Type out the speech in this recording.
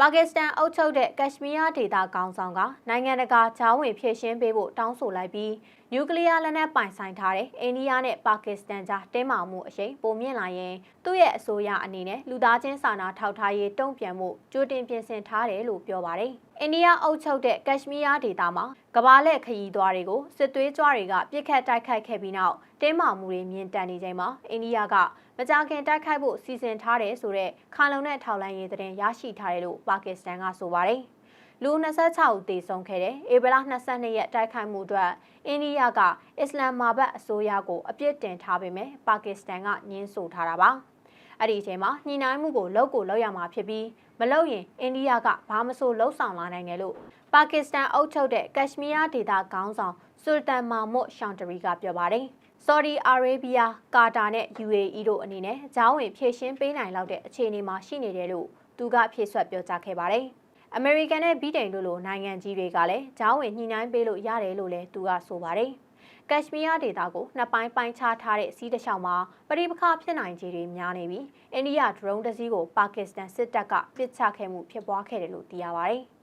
ပါကစ္စတန်အုပ်ချုပ်တဲ့ကက်ရှ်မီးယားဒေသခေါင်းဆောင်ကနိုင်ငံတကာဂျောင်းဝင်ဖြည့်ရှင်းပေးဖို့တောင်းဆိုလိုက်ပြီးနျူကလ িয়ার လက်နက်ပိုင်ဆိုင်ထားတဲ့အိန္ဒိယနဲ့ပါကစ္စတန်ကြားတင်းမာမှုအရှိန်ပိုမြင့်လာရင်သူ့ရဲ့အစိုးရအနေနဲ့လူသားချင်းစာနာထောက်ထားရေးတုံ့ပြန်မှုကြိုတင်ပြင်ဆင်ထားတယ်လို့ပြောပါတယ်။ အိန္ဒိယအုပ်ချုပ်တဲ့ကက်ရှ်မီးယားဒေသမှာကမ္ဘာလက်ခရီးသွားတွေကိုစစ်သွေးကြွတွေကပြစ်ခတ်တိုက်ခိုက်ခဲ့ပြီးနောက်တင်းမာမှုတွေမြင့်တက်နေချိန်မှာအိန္ဒိယကမကြာခင်တိုက်ခိုက်ဖို့စီစဉ်ထားတယ်ဆိုတဲ့ခါလုံနဲ့ထောက်လိုင်းရေးသတင်းရရှိထားတယ်လို့ပါကစ္စတန်ကဆိုပါတယ်။လူ26ဦးသေဆုံးခဲ့တဲ့ဧပြီလ22ရက်တိုက်ခိုက်မှုအတွက်အိန္ဒိယကအစ္စလမ်မာဘတ်အစိုးရကိုအပြစ်တင်ထားပေမဲ့ပါကစ္စတန်ကညှင်းဆိုထားတာပါ။ အဲ့ဒီအချိန်မှာညှိနှိုင်းမှုကိုလောက်ကိုလောက်ရမှာဖြစ်ပြီးမလောက်ရင်အိန္ဒိယကဘာမဆိုလှုပ်ဆောင်လာနိုင်တယ်လို့ပါကစ္စတန်အုပ်ချုပ်တဲ့ကက်ရှ်မီးယားဒေသခေါင်းဆောင်ဆူလ်တန်မာမွတ်ရှောင်တရီကပြောပါတယ်။ဆော်ဒီအာရေဗီးယားကာတာနဲ့ UAE တို့အနေနဲ့ဂျောင်းဝင်ဖြည့်ရှင်းပေးနိုင်လောက်တဲ့အခြေအနေမှာရှိနေတယ်လို့သူကဖြည့်ဆွတ်ပြောကြားခဲ့ပါတယ်။အမေရိကန်နဲ့ဗြိတိန်တို့လိုနိုင်ငံကြီးတွေကလည်းဂျောင်းဝင်ညှိနှိုင်းပေးလို့ရတယ်လို့လည်းသူကဆိုပါတယ်။ ကက်ရှ်မီးယားဒေသကိုနှစ်ပိုင်းပိုင်းခြားထားတဲ့စီးတစ်လျှောက်မှာပရိပခဖြစ်နိုင်ခြေတွေများနေပြီးအိန္ဒိယဒရုန်းတစ်စီးကိုပါကစ္စတန်စစ်တပ်ကပစ်ချခဲ့မှုဖြစ်ပွားခဲ့တယ်လို့သိရပါတယ်။